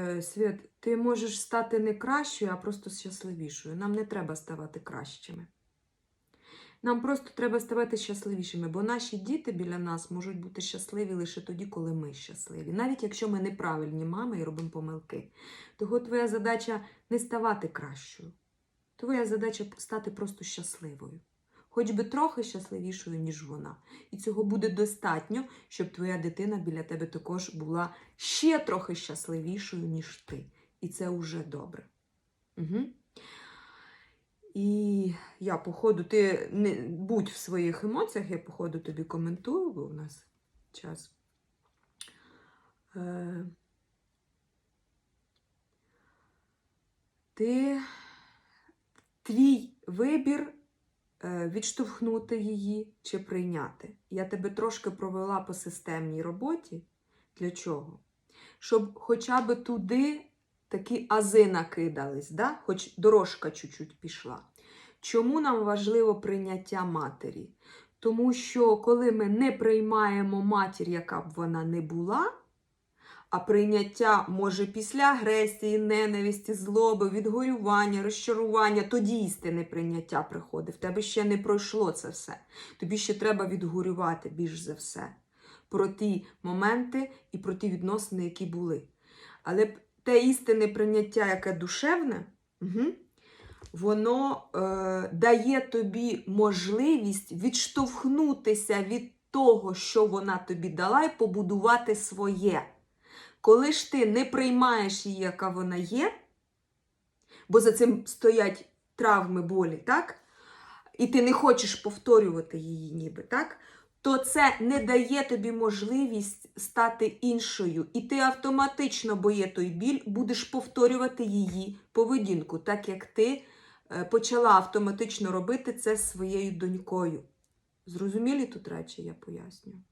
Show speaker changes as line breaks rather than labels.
Е, Світ, ти можеш стати не кращою, а просто щасливішою. Нам не треба ставати кращими. Нам просто треба ставати щасливішими, бо наші діти біля нас можуть бути щасливі лише тоді, коли ми щасливі. Навіть якщо ми неправильні мами і робимо помилки. Того твоя задача не ставати кращою. Твоя задача стати просто щасливою. Хоч би трохи щасливішою, ніж вона. І цього буде достатньо, щоб твоя дитина біля тебе також була ще трохи щасливішою, ніж ти. І це вже добре. Угу. І я, походу, ти не будь в своїх емоціях, я, походу, тобі коментую, бо у нас час. Е, ти твій вибір відштовхнути її чи прийняти. Я тебе трошки провела по системній роботі. Для чого? Щоб хоча б туди такі ази накидались, да? хоч дорожка чуть-чуть пішла. Чому нам важливо прийняття матері? Тому що коли ми не приймаємо матір, яка б вона не була, а прийняття може після агресії, ненависті, злоби, відгорювання, розчарування, тоді істинне прийняття приходить. В тебе ще не пройшло це все. Тобі ще треба відгорювати більш за все про ті моменти і про ті відносини, які були. Але те істинне прийняття, яке душевне, угу, воно е, дає тобі можливість відштовхнутися від того, що вона тобі дала, і побудувати своє. Коли ж ти не приймаєш її, яка вона є, бо за цим стоять травми болі, так? І ти не хочеш повторювати її, ніби, так? То це не дає тобі можливість стати іншою. І ти автоматично, бо є той біль, будеш повторювати її поведінку, так як ти е, почала автоматично робити це своєю донькою. Зрозумілі тут речі, я пояснюю?